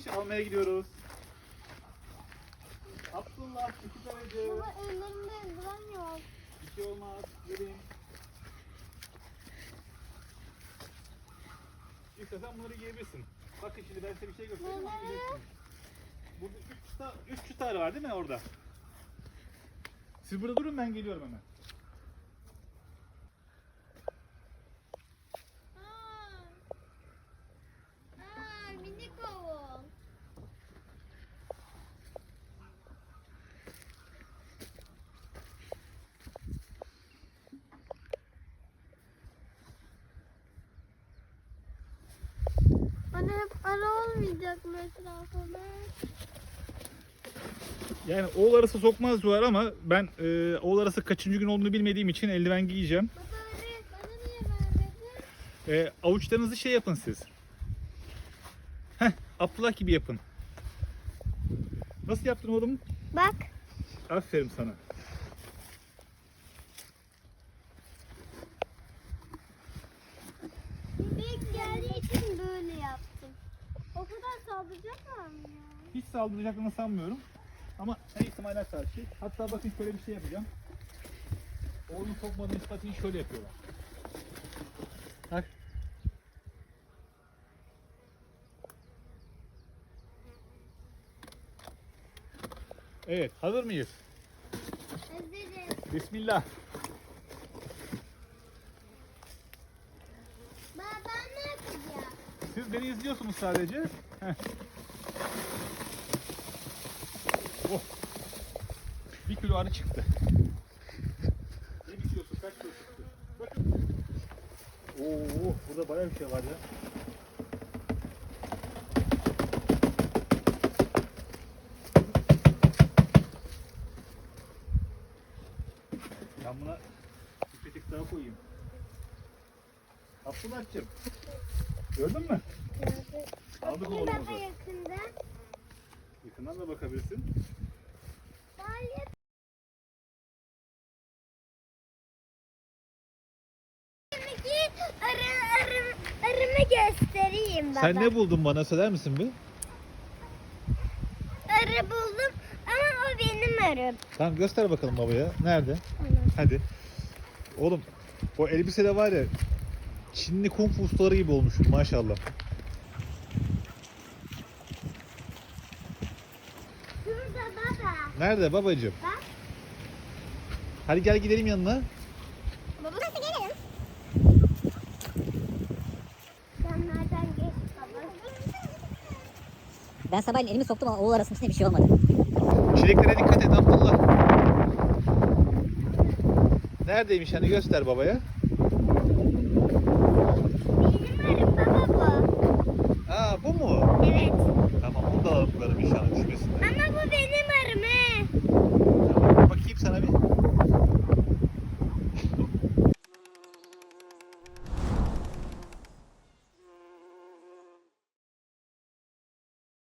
gelmiş şey almaya gidiyoruz. Abdullah iki derece. Baba ellerimde duramıyor. Bir şey olmaz. Gelin. İstersen bunları giyebilirsin. Bakın şimdi ben size bir şey göstereyim. Bak. Burada üç çıta, üç çıtar var değil mi orada? Siz burada durun ben geliyorum hemen. Mı etrafıma? Yani oğul arası sokmaz var ama ben e, oğul arası kaçıncı gün olduğunu bilmediğim için eldiven giyeceğim. Baba öyle bana niye vermedin? E, avuçlarınızı şey yapın siz. Heh, Abdullah gibi yapın. Nasıl yaptın oğlum? Bak. Aferin sana. Bebek geldiği için böyle yaptım. O kadar saldıracaklar mı ya? Hiç saldıracaklarını sanmıyorum. Ama her ihtimale karşı. Hatta bakın şöyle bir şey yapacağım. Oğlum sokmadığı ispatını şöyle yapıyorlar. Bak. Evet, hazır mıyız? Hazırız. Bismillah. Baba ben ne yapacağım? Siz beni izliyorsunuz sadece. Oh. Bir kilo arı çıktı. Ne biçiyorsun? Kaç kilo çıktı? Bakın. Oo, burada bayağı bir şey var ya. Ben buna bir petek daha koyayım. Abdullah'cığım. Gördün mü? Aldık Bakayım oğlumuzu. baba yakından. Yakından da bakabilirsin. Hayır. Arı, arı, arımı göstereyim baba. Sen ne buldun bana söyler misin bir? Arı buldum ama o benim arım. Tamam göster bakalım babaya. Nerede? Hadi. Oğlum o elbisede var ya Çinli kung fu ustaları gibi olmuşsun maşallah. Şurada baba. Nerede babacığım? Bak. Hadi gel gidelim yanına. Baba nasıl gelelim? Sen nereden geç baba? Ben sabahleyin elimi soktum ama oğul arasında bir şey olmadı. Çileklere dikkat et Abdullah. Neredeymiş hani göster babaya. Benim arım baba bu. Aa bu mu? Evet. Tamam onu da alalım bakalım inşallah düşmesin. Ama bu benim.